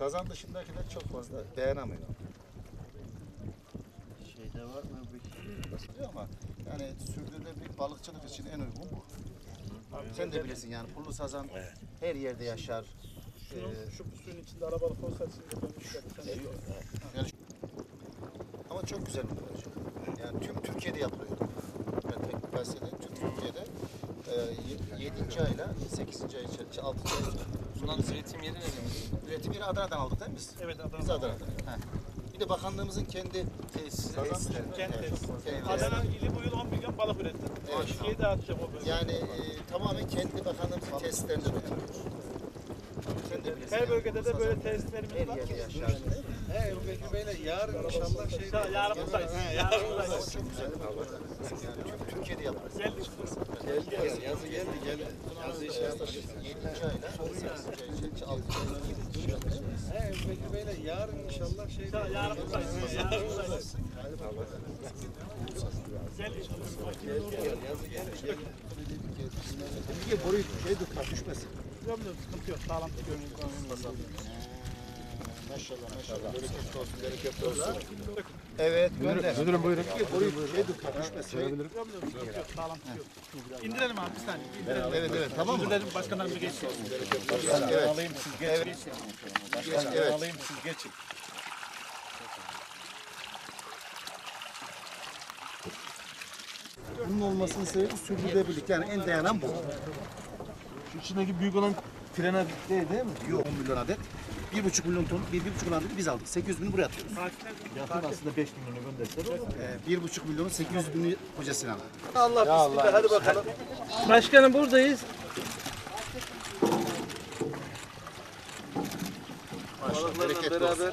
Sazan dışındakiler çok fazla dayanamıyor. Şeyde var mı peki? Ama yani sürdürülebilir balıkçılık için en uygun bu. Sen de bilirsin yani pullu sazan her yerde yaşar. Ee, Şu suyun içinde arabalık olsa şimdi dönmüşler. ama çok güzel bir proje. Yani tüm Türkiye'de yapılıyor. Yani tek bir Türkiye'de e, 7. ayla 8. ay içerisinde 6. ay Bundan üretim yeri nerede? üretim yeri Adana'dan aldık değil mi biz? Evet Adana. Biz Adana'dan. He. Bir de bakanlığımızın kendi tesisi. kendi Adana ili bu yıl 10 milyon balık üretti. Evet. Türkiye'ye dağıtacak o bölge. Yani e, tamamen kendi bakanlığımızın tesislerinde üretiyoruz. Her bölgede de böyle tesislerimiz var. He Bekir Bey'le yarın inşallah şey Ya, Yarın buradayız. Yarın buradayız. Çok güzel Türkiye'de yapılır. Geldik. geldi. Yazı geldi geldi. Yazı iş yaptık. 7. ayla 8. ay içerisinde 6. ay He Bekir Bey'le yarın inşallah şey Ya, Yarın buradayız. Yarın buradayız. Geldik. yazı de boruyu şey tutma düşmesin. Yok yok sıkıntı yok. Sağlam tutuyorum. Maşallah maşallah. Bereketli olsun, bereketli olsun. Evet, gönder. Müdürüm buyurun. Bir de boruyu şey tutma düşmesin. Sağlam. İndirelim abi bir saniye. İndirelim. Evet evet tamam mı? İndirelim başkanlarım bir geçsin. Evet. Alayım siz geçin. Başkanım Evet. alayım siz geçin. Bunun olmasının sebebi sürdürülebilirlik. Yani en dayanan bu. Şu içindeki büyük olan frene değil değil mi? Yok 10 milyon adet. 1,5 milyon ton, 1,5 milyon adet biz aldık. 800 bini buraya atıyoruz. Yakın aslında 5 milyonu gönderseler olur. Ee, 1,5 milyonun 800 bini hocasına aldık. Allah bismillah hadi bakalım. Başkanım buradayız. Maşallah, bereketli beraber. olsun.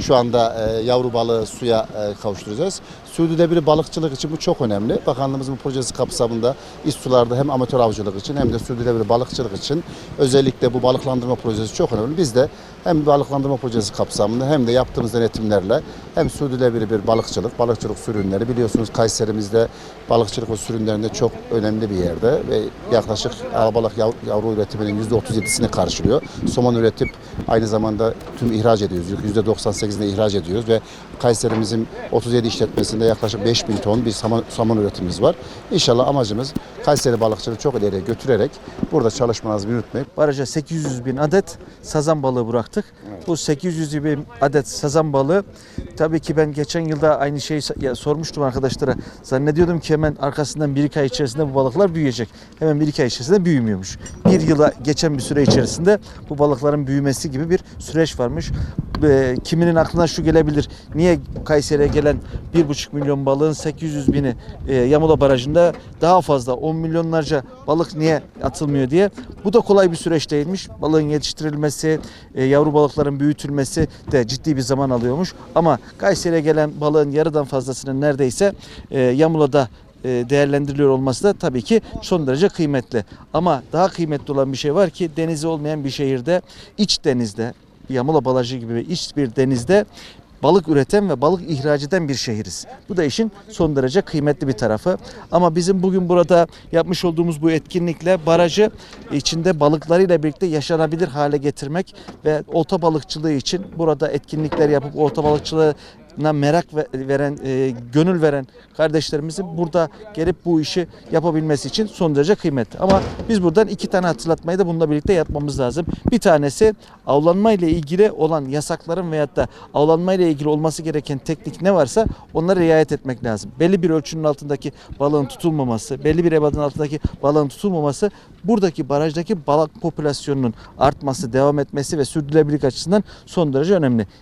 şu anda e, yavru balığı suya e, kavuşturacağız. Sürdürülebilir balıkçılık için bu çok önemli. Bakanlığımızın projesi kapsamında iç sularda hem amatör avcılık için hem de sürdürülebilir balıkçılık için özellikle bu balıklandırma projesi çok önemli. Biz de hem balıklandırma projesi kapsamında hem de yaptığımız denetimlerle hem sürdürülebilir bir balıkçılık, balıkçılık sürünleri biliyorsunuz Kayserimizde balıkçılık ve sürünlerinde çok önemli bir yerde ve yaklaşık alabalık yav- yavru üretiminin %37'sini karşılıyor. Somon üretip aynı zamanda tüm ihraç ediyoruz. %98'ine ihraç ediyoruz ve Kayserimizin 37 işletmesinde yaklaşık 5000 ton bir saman, saman üretimimiz var. İnşallah amacımız Kayseri balıkçılığı çok ileriye götürerek burada çalışmalarımızı yürütmek. Baraja 800 bin adet sazan balığı bıraktık. Bu 800 bin adet sazan balığı tabii ki ben geçen yılda aynı şeyi sormuştum arkadaşlara. Zannediyordum ki hemen arkasından bir iki ay içerisinde bu balıklar büyüyecek. Hemen bir iki ay içerisinde büyümüyormuş. Bir yıla geçen bir süre içerisinde bu balıkların büyümesi gibi bir süreç varmış. Ee, kiminin aklına şu gelebilir. Niye Kayseri'ye gelen 1,5 milyon balığın 800 bini e, Yamula Barajı'nda daha fazla 10 milyonlarca balık niye atılmıyor diye. Bu da kolay bir süreç değilmiş. Balığın yetiştirilmesi, e, yavru balıkların büyütülmesi de ciddi bir zaman alıyormuş. Ama Kayseri'ye gelen balığın yarıdan fazlasının neredeyse e, Yamula'da e, değerlendiriliyor olması da tabii ki son derece kıymetli. Ama daha kıymetli olan bir şey var ki denizi olmayan bir şehirde iç denizde Yamula Balajı gibi iç bir denizde balık üreten ve balık ihraç eden bir şehiriz. Bu da işin son derece kıymetli bir tarafı. Ama bizim bugün burada yapmış olduğumuz bu etkinlikle barajı içinde balıklarıyla birlikte yaşanabilir hale getirmek ve olta balıkçılığı için burada etkinlikler yapıp olta balıkçılığı merak ve- veren, e, gönül veren kardeşlerimizin burada gelip bu işi yapabilmesi için son derece kıymetli. Ama biz buradan iki tane hatırlatmayı da bununla birlikte yapmamız lazım. Bir tanesi avlanma ile ilgili olan yasakların veyahut da avlanma ile ilgili olması gereken teknik ne varsa onlara riayet etmek lazım. Belli bir ölçünün altındaki balığın tutulmaması, belli bir ebadın altındaki balığın tutulmaması buradaki barajdaki balık popülasyonunun artması, devam etmesi ve sürdürülebilirlik açısından son derece önemli.